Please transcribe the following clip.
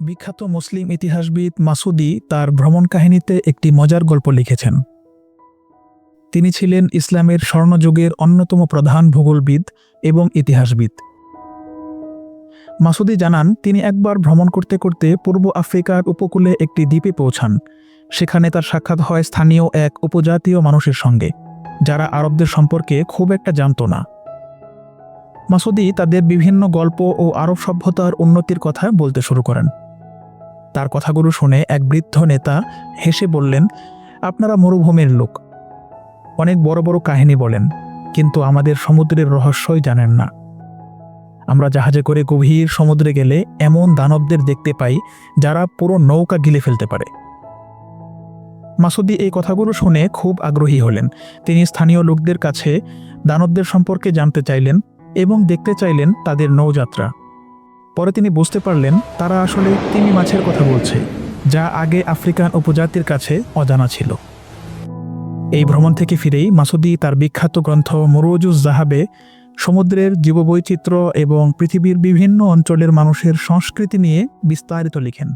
বিখ্যাত মুসলিম ইতিহাসবিদ মাসুদি তার ভ্রমণ কাহিনীতে একটি মজার গল্প লিখেছেন। তিনি ছিলেন ইসলামের স্বর্ণযুগের অন্যতম প্রধান ভূগোলবিদ এবং ইতিহাসবিদ। মাসুদি জানান, তিনি একবার ভ্রমণ করতে করতে পূর্ব আফ্রিকার উপকূলে একটি দ্বীপে পৌঁছান। সেখানে তার সাক্ষাৎ হয় স্থানীয় এক উপজাতীয় মানুষের সঙ্গে, যারা আরবদের সম্পর্কে খুব একটা জানত না। মাসুদি তাদের বিভিন্ন গল্প ও আরব সভ্যতার উন্নতির কথা বলতে শুরু করেন। তার কথাগুলো শুনে এক বৃদ্ধ নেতা হেসে বললেন, আপনারা মরুভূমির লোক। অনেক বড় বড় কাহিনী বলেন, কিন্তু আমাদের সমুদ্রের রহস্যই জানেন না। আমরা জাহাজে করে গভীর সমুদ্রে গেলে এমন দানবদের দেখতে পাই, যারা পুরো নৌকা গিলে ফেলতে পারে। মাসুদি এই কথাগুলো শুনে খুব আগ্রহী হলেন। তিনি স্থানীয় লোকদের কাছে দানবদের সম্পর্কে জানতে চাইলেন এবং দেখতে চাইলেন তাদের নৌযাত্রা। পরে তিনি বুঝতে পারলেন তারা আসলে তিমি মাছের কথা বলছে, যা আগে আফ্রিকান উপজাতির কাছে অজানা ছিল। এই ভ্রমণ থেকে ফিরেই মাসুদি তার বিখ্যাত গ্রন্থ মুরুজুজ জাহাবে সমুদ্রের জীববৈচিত্র্য এবং পৃথিবীর বিভিন্ন অঞ্চলের মানুষের সংস্কৃতি নিয়ে বিস্তারিত লিখেন।